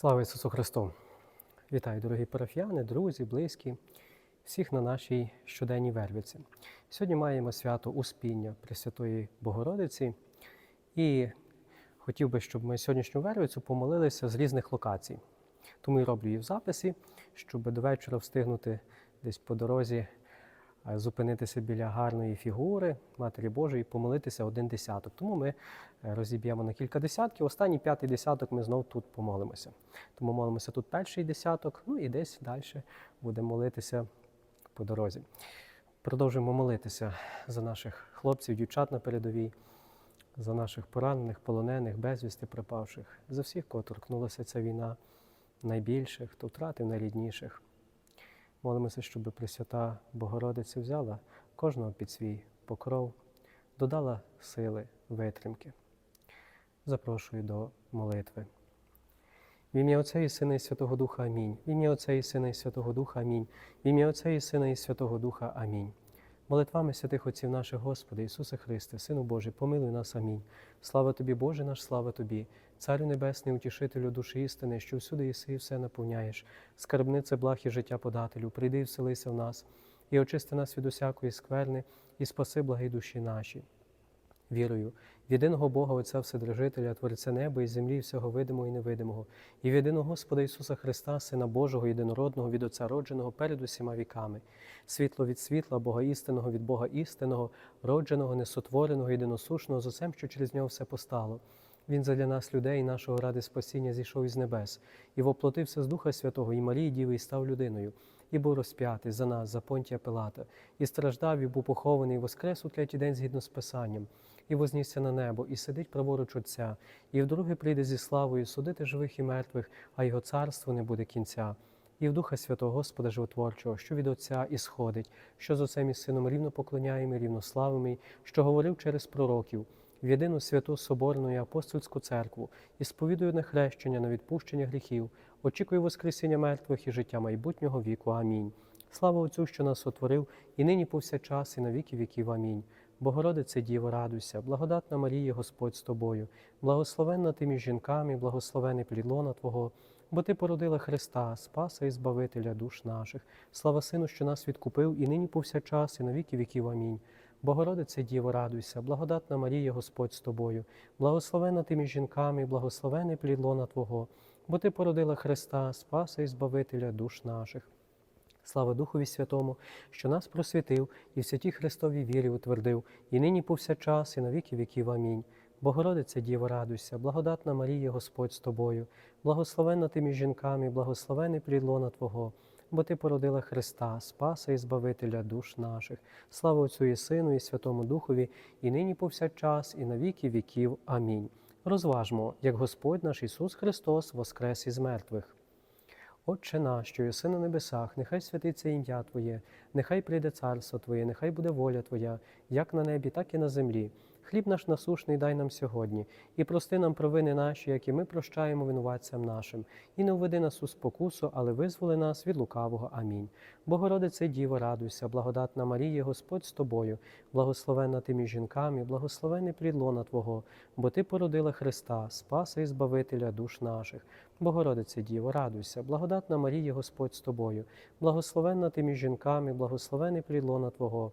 Слава Ісусу Христу! Вітаю, дорогі парафіяни, друзі, близькі, всіх на нашій щоденній вервиці. Сьогодні маємо свято Успіння Пресвятої Богородиці. І хотів би, щоб ми сьогоднішню вервицю помолилися з різних локацій. Тому і роблю її в записі, щоб до вечора встигнути десь по дорозі зупинитися біля гарної фігури Матері Божої, помолитися один десяток. Тому ми е, розіб'ємо на кілька десятків. Останній п'ятий десяток ми знов тут помолимося. Тому молимося тут перший десяток, ну і десь далі будемо молитися по дорозі. Продовжуємо молитися за наших хлопців, дівчат на передовій, за наших поранених, полонених, безвісти пропавших, за всіх, кого торкнулася ця війна, найбільших, хто втратив найрідніших. Молимося, щоб Пресвята Богородиця взяла кожного під свій покров, додала сили, витримки. Запрошую до молитви. В ім'я Отця і Сина і Святого Духа Амінь. В ім'я Отця і Сина і Святого Духа Амінь. В ім'я Отця і Сина і Святого Духа Амінь. Молитвами святих Отців наших Господи, Ісусе Христе, Сину Божий, помилуй нас. Амінь. Слава Тобі, Боже наш, слава Тобі, Царю Небесний, утішителю душі істини, що всюди єси і все наповняєш, скарбнице благ і життя подателю, прийди і вселися в нас, і очисти нас від усякої скверни, і спаси благі душі наші. Вірую в єдиного Бога Отця Вседержителя, Творця неба і землі, і всього видимого і невидимого, і в єдиного Господа Ісуса Христа, Сина Божого, єдинородного, від Отця родженого перед усіма віками, світло від світла, Бога істинного від Бога істинного, родженого, несотвореного, єдиносушного, з усем, що через нього все постало. Він задля нас, людей, нашого ради спасіння, зійшов із небес, і воплотився з Духа Святого, і Марії Діви, і став людиною, і був розп'ятий за нас, за Понтія Пилата, і страждав, і був похований, і воскрес у третій день згідно з Писанням, і вознісся на небо, і сидить праворуч Отця, і вдруге прийде зі славою судити живих і мертвих, а його царство не буде кінця. І в Духа Святого Господа Животворчого, що від Отця ісходить, що з Отцем і Сином рівно поклоняємо, і рівно славимо, що говорив через пророків, в єдину святу Соборну і апостольську церкву, і сповідую на хрещення на відпущення гріхів, очікую Воскресіння мертвих і життя майбутнього віку. Амінь. Слава Отцю, що нас сотворив, і нині повсякчас, і на віки віків. Амінь. Богородице Діво, радуйся, благодатна Марія, Господь з тобою, благословенна ти між жінками, благословений плід лона Твого, бо Ти породила Христа, Спаса і Збавителя душ наших. Слава Сину, що нас відкупив, і нині повсякчас, і на віки віків. Амінь. Богородице Діво, радуйся, благодатна Марія, Господь з тобою, благословенна ти між жінками, благословений плід лона Твого, бо Ти породила Христа, Спаса і Збавителя душ наших. Слава Духові Святому, що нас просвітив і в святій Христовій вірі утвердив, і нині повсякчас, і на віки віків. Амінь. Богородице Діво, радуйся, благодатна Марія, Господь з тобою, благословенна ти жінками, благословений плід лона Твого, бо Ти породила Христа, Спаса і Збавителя душ наших. Слава Отцю і Сину, і Святому Духові, і нині повсякчас, і на віки віків. Амінь. Розважмо, як Господь наш Ісус Христос воскрес із мертвих. Отче наш, що єси на небесах, нехай святиться ім'я Твоє, нехай прийде царство Твоє, нехай буде воля Твоя, як на небі, так і на землі. Хліб наш насушний дай нам сьогодні, і прости нам провини наші, які ми прощаємо винуватцям нашим, і не введи нас у спокусу, але визволи нас від лукавого. Амінь. Богородице Діво, радуйся, благодатна Марія, Господь з тобою, благословенна ти між жінками, благословений плід лона Твого, бо Ти породила Христа, Спаса і Збавителя душ наших. Богородице Діво, радуйся, благодатна Марія, Господь з тобою, благословенна ти між жінками, благословений плід лона Твого,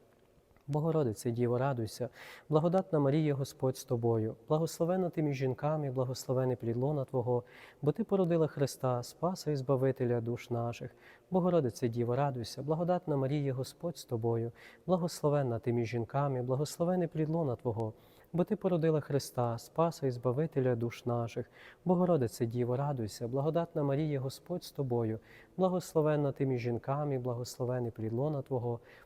Богородице Діво, радуйся, благодатна Марія, Господь з тобою, благословенна ти між жінками, благословений плід лона Твого, бо Ти породила Христа, Спаса і Збавителя душ наших. Богородице Діво, радуйся, благодатна Марія, Господь з тобою, благословенна ти між жінками, благословений плід лона Твого, бо Ти породила Христа, Спаса і Збавителя душ наших. Богородице Діво, радуйся, благодатна Марія, Господь з тобою, благословенна ти між жінками, благословений плід лона Твого,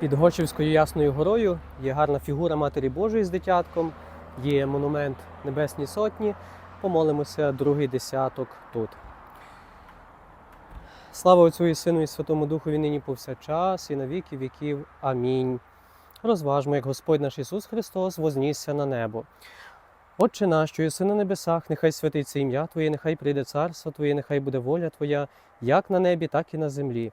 Під Гочівською Ясною горою є гарна фігура Матері Божої з дитятком, є монумент Небесній Сотні. Помолимося другий десяток тут. Слава Отцю і Сину і Святому Духові нині повсякчас і на віки віків. Амінь. Розважмо, як Господь наш Ісус Христос вознісся на небо. Отче наш, що єси на небесах, нехай святиться ім'я Твоє, нехай прийде царство Твоє, нехай буде воля Твоя, як на небі, так і на землі.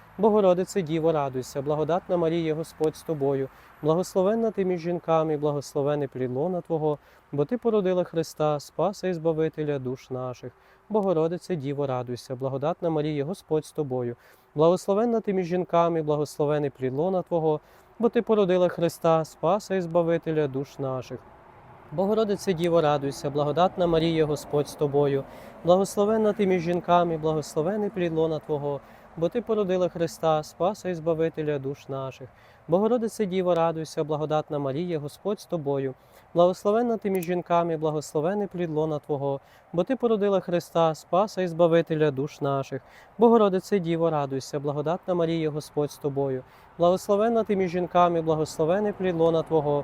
Богородице Діво, радуйся, благодатна Марія, Господь з тобою, благословенна ти між жінками, благословений плід лона Твого, бо Ти породила Христа, Спаса і Збавителя душ наших. Богородице Діво, радуйся, благодатна Марія, Господь з тобою, благословенна ти між жінками, благословений плід лона Твого, бо Ти породила Христа, Спаса і Збавителя душ наших. Богородице Діво, радуйся, благодатна Марія, Господь з тобою, благословенна ти між жінками, благословений плід лона Твого, бо Ти породила Христа, Спаса і Збавителя душ наших. Богородице Діво, радуйся, благодатна Марія, Господь з тобою, благословенна ти між жінками, благословений плід лона Твого, бо Ти породила Христа, Спаса і Збавителя душ наших. Богородице Діво, радуйся, благодатна Марія, Господь з тобою, благословенна ти між жінками, благословений плід лона Твого,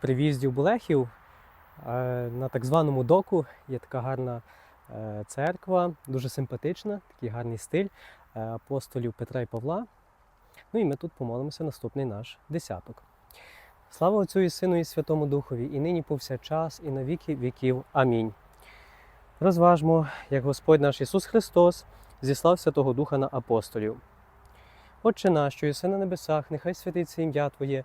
При в'їзді в Болехів е, на так званому доку є така гарна е, церква, дуже симпатична, такий гарний стиль е, апостолів Петра і Павла. Ну і ми тут помолимося наступний наш десяток. Слава Отцю і Сину і Святому Духові, і нині повсякчас, і на віки віків. Амінь. Розважмо, як Господь наш Ісус Христос зіслав Святого Духа на апостолів. Отче наш, що єси на небесах, нехай святиться ім'я Твоє,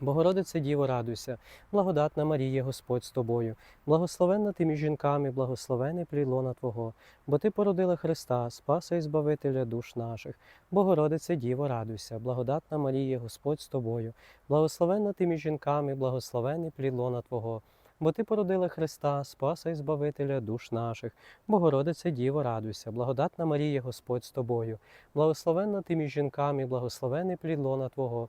Богородице Діво, радуйся, благодатна Марія, Господь з тобою, благословенна ти між жінками, благословений плідлона Твого, бо Ти породила Христа, Спаса і Збавителя душ наших. Богородице Діво, радуйся, благодатна Марія, Господь з тобою, благословенна ти між жінками, благословений плідлона Твого. Бо Ти породила Христа, Спаса і Збавителя душ наших. Богородице Діво, радуйся, благодатна Марія, Господь з тобою, благословенна ти між жінками, благословений плід лона Твого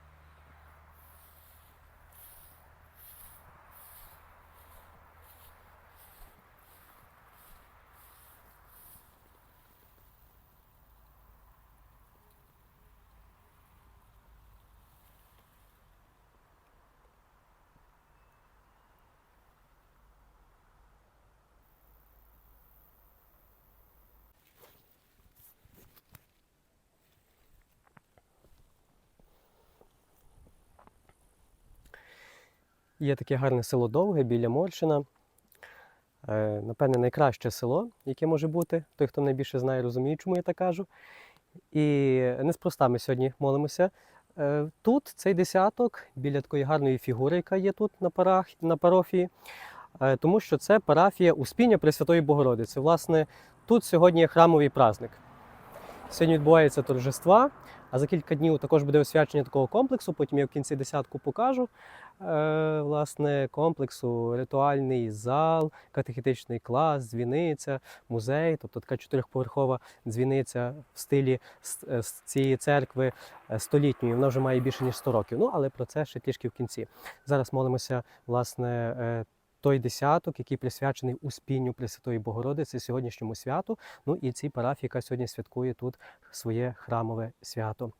Є таке гарне село Довге біля Моршина. Е, Напевне, найкраще село, яке може бути. Той, хто найбільше знає, розуміє, чому я так кажу. І неспроста ми сьогодні молимося. Е, Тут цей десяток біля такої гарної фігури, яка є тут на, парах, на парафії, е, тому що це парафія Успіння Пресвятої Богородиці. Власне, тут сьогодні є храмовий праздник. Сьогодні відбуваються торжества, а за кілька днів також буде освячення такого комплексу. Потім я в кінці десятку покажу е, власне комплексу, ритуальний зал, катехетичний клас, дзвіниця, музей, тобто така чотирьохповерхова дзвіниця в стилі е, цієї церкви е, столітньої. Вона вже має більше ніж 100 років. Ну але про це ще трішки в кінці. Зараз молимося власне. Той десяток, який присвячений Успінню Пресвятої Богородиці сьогоднішньому святу. Ну і цій парафії, яка сьогодні святкує тут своє храмове свято.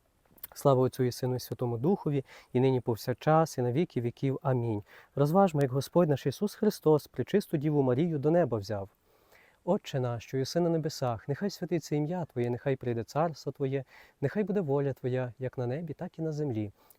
Слава Отцю і Сину і Святому Духові, і нині повсякчас, і на віки віків. Амінь. Розважмо, як Господь наш Ісус Христос, причисту Діву Марію до неба взяв. Отче наш, що єси на небесах, нехай святиться ім'я Твоє, нехай прийде царство Твоє, нехай буде воля Твоя, як на небі, так і на землі.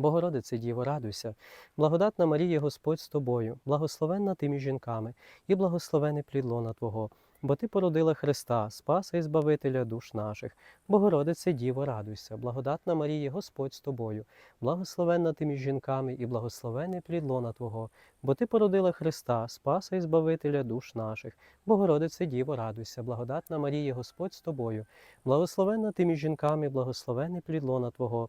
Богородице Діво, радуйся, благодатна Марія, Господь з тобою, благословенна ти між жінками, і благословений плід лона Твого, бо Ти породила Христа, Спаса і Збавителя душ наших. Богородице Діво, радуйся, благодатна Марія, Господь з тобою, благословенна ти між жінками, і благословений плід лона Твого, бо Ти породила Христа, Спаса і Збавителя душ наших. Богородице Діво, радуйся, благодатна Марія, Господь з тобою, благословенна ти між жінками, благословений плід лона Твого,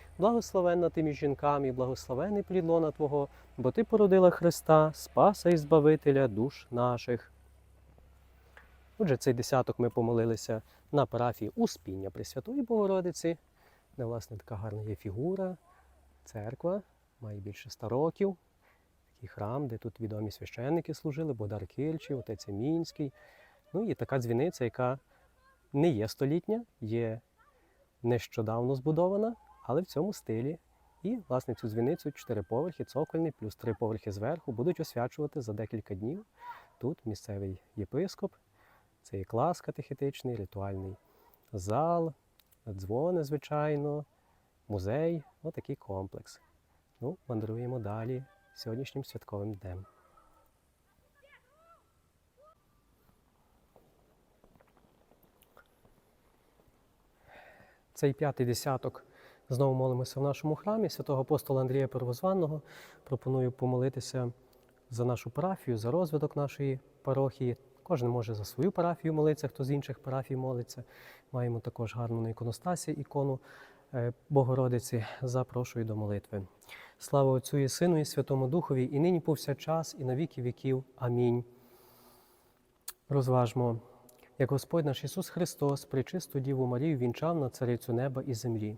благословенна ти між жінками, благословений плід лона Твого, бо Ти породила Христа, Спаса і Збавителя душ наших. Отже, цей десяток ми помолилися на парафії Успіння Пресвятої Богородиці, де, власне, така гарна є фігура, церква, має більше 100 років. Такий храм, де тут відомі священники служили, Бодар Кильчий, отець Мінський. Ну і така дзвіниця, яка не є столітня, є нещодавно збудована, але в цьому стилі. І, власне, цю дзвіницю чотири поверхи, цокольний, плюс три поверхи зверху будуть освячувати за декілька днів. Тут місцевий єпископ, це є клас катехетичний, ритуальний зал, дзвони, звичайно, музей. Отакий комплекс. Ну, мандруємо далі сьогоднішнім святковим днем. Цей п'ятий десяток знову молимося в нашому храмі святого апостола Андрія Первозванного. Пропоную помолитися за нашу парафію, за розвиток нашої парохії. Кожен може за свою парафію молитися, хто з інших парафій молиться. Маємо також гарну на іконостасі ікону е, Богородиці. Запрошую до молитви. Слава Отцю і Сину, і Святому Духові, і нині повсякчас, і на віки віків. Амінь. Розважмо, як Господь наш Ісус Христос, причисту Діву Марію, вінчав на царицю неба і землі.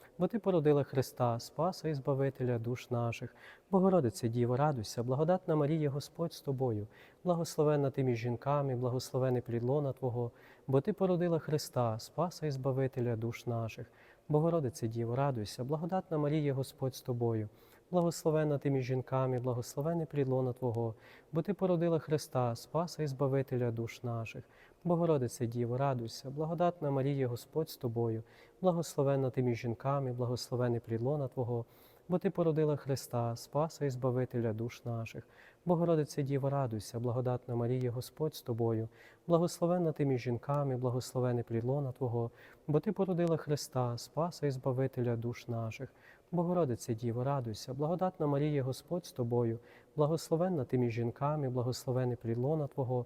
бо ти породила Христа, Спаса і Збавителя душ наших. Богородице, Діво, радуйся, благодатна Марія, Господь з тобою, благословенна ти між жінками, благословений плід лона Твого, бо ти породила Христа, Спаса і Збавителя душ наших. Богородице, Діво, радуйся, благодатна Марія, Господь з тобою, благословенна ти між жінками, благословений плід лона Твого, бо ти породила Христа, Спаса і Збавителя душ наших. Богородице, Діво, радуйся, благодатна Марія, Господь з тобою, благословенна ти між жінками, благословений плід лона Твого, бо ти породила Христа, Спаса і Збавителя душ наших. Богородице, Діво, радуйся, благодатна Марія, Господь з тобою, благословенна ти між жінками, благословений плід лона Твого, бо ти породила Христа, Спаса і Збавителя душ наших. Богородице, Діво, радуйся, благодатна Марія, Господь з тобою, благословенна ти між жінками, благословений плід лона Твого,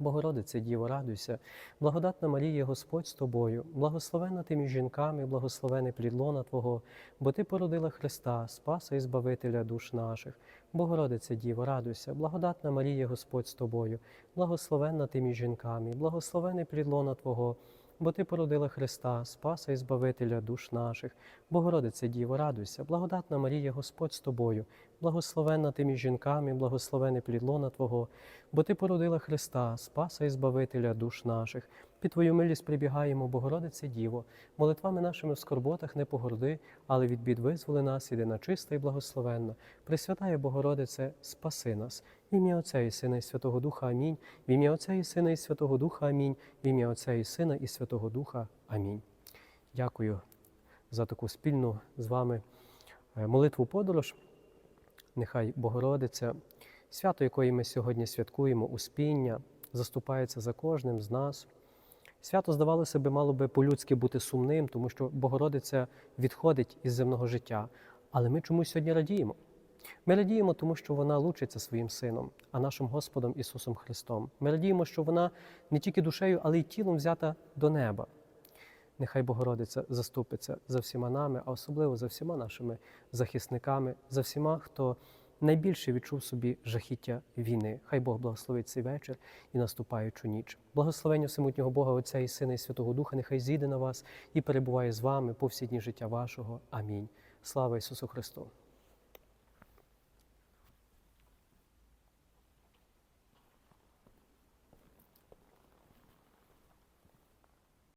Богородице, Діво, радуйся, благодатна Марія, Господь з тобою, благословена ти між жінками, благословений плідлона Твого, бо ти породила Христа, Спаса і Збавителя душ наших. Богородице, Діво, радуйся, благодатна Марія, Господь з тобою, благословенна ти між жінками, благословений плідлона Твого, бо ти породила Христа, Спаса і Збавителя душ наших. Богородице, Діво, радуйся, благодатна Марія, Господь з тобою, благословенна ти між жінками, благословене плід лона Твого, бо ти породила Христа, Спаса і Збавителя душ наших. Під Твою милість прибігаємо, Богородице Діво, молитвами нашими в скорботах не погорди, але від бід визволи нас, єдина чиста і благословенна. Пресвятає Богородице, спаси нас. В ім'я Отця і Сина і Святого Духа Амінь. В ім'я Отця і Сина і Святого Духа Амінь. В ім'я Отця і Сина і Святого Духа Амінь. Дякую за таку спільну з вами е, молитву подорож. Нехай Богородиця, свято якої ми сьогодні святкуємо, успіння, заступається за кожним з нас. Свято, здавалося би, мало би по-людськи бути сумним, тому що Богородиця відходить із земного життя. Але ми чомусь сьогодні радіємо. Ми радіємо, тому що вона лучиться своїм сином, а нашим Господом Ісусом Христом. Ми радіємо, що вона не тільки душею, але й тілом взята до неба. Нехай Богородиця заступиться за всіма нами, а особливо за всіма нашими захисниками, за всіма, хто найбільше відчув собі жахіття війни. Хай Бог благословить цей вечір і наступаючу ніч. Благословення всемутнього Бога, Отця і Сина, і Святого Духа, нехай зійде на вас і перебуває з вами по всі дні життя вашого. Амінь. Слава Ісусу Христу!